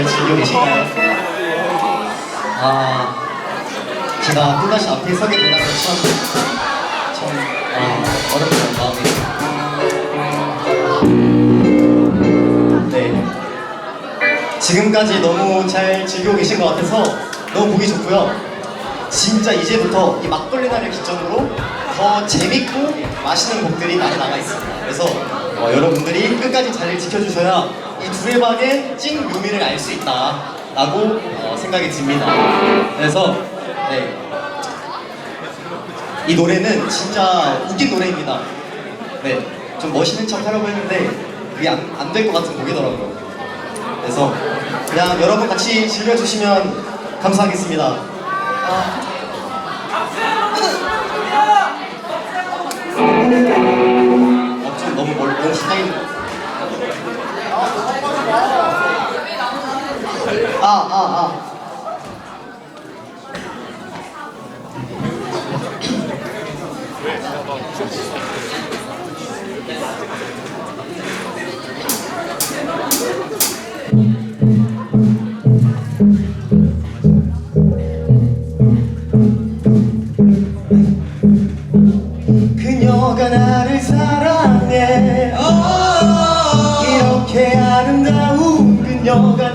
잘 즐겨 계신가요? 아, 제가 또다시 앞에 서게 된다는 참, 참, 아, 어렵던 마음이에요. 네. 지금까지 너무 잘 즐기고 계신 것 같아서 너무 보기 좋고요. 진짜 이제부터 이 막걸리 날을 기점으로 더 재밌고 맛있는 곡들이 많이 나가 있습니다. 그래서 어, 여러분들이 끝까지 자리를 지켜주셔야 이 두레박의 찐 묘미를 알 수 있다라고 어, 생각이 듭니다. 그래서 네. 이 노래는 진짜 웃긴 노래입니다. 네, 좀 멋있는 척 하려고 했는데 그게 안 될 것 같은 곡이더라고요. 그래서 그냥 여러분 같이 즐겨주시면 감사하겠습니다. 아. 어, 좀 너무 멀, 너무 가까이. 그녀가 나를 사랑해. 이렇게 아름다운 그녀가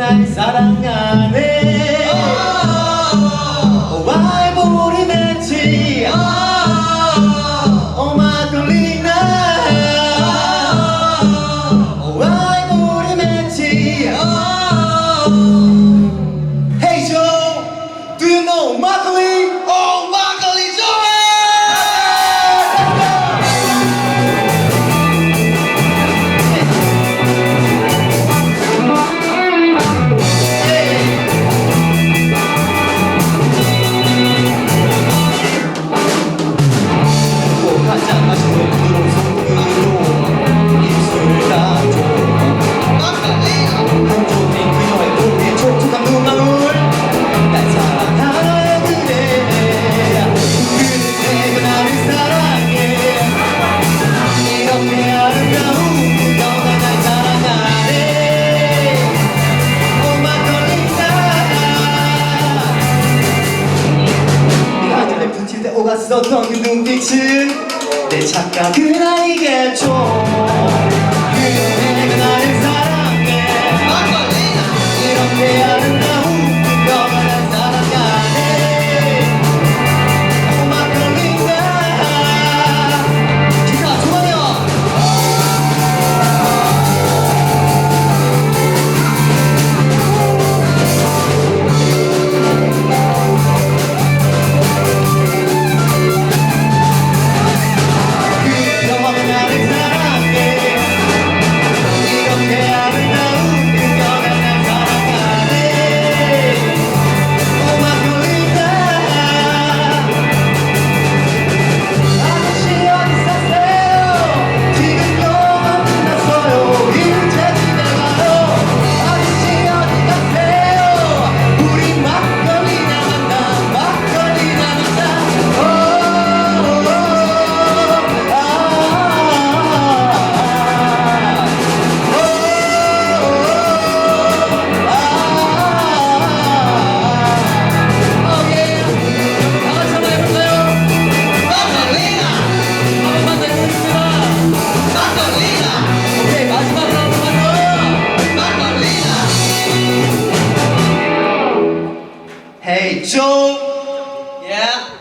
내 착각은 아니겠죠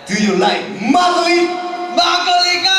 do you like Marley? 막걸리가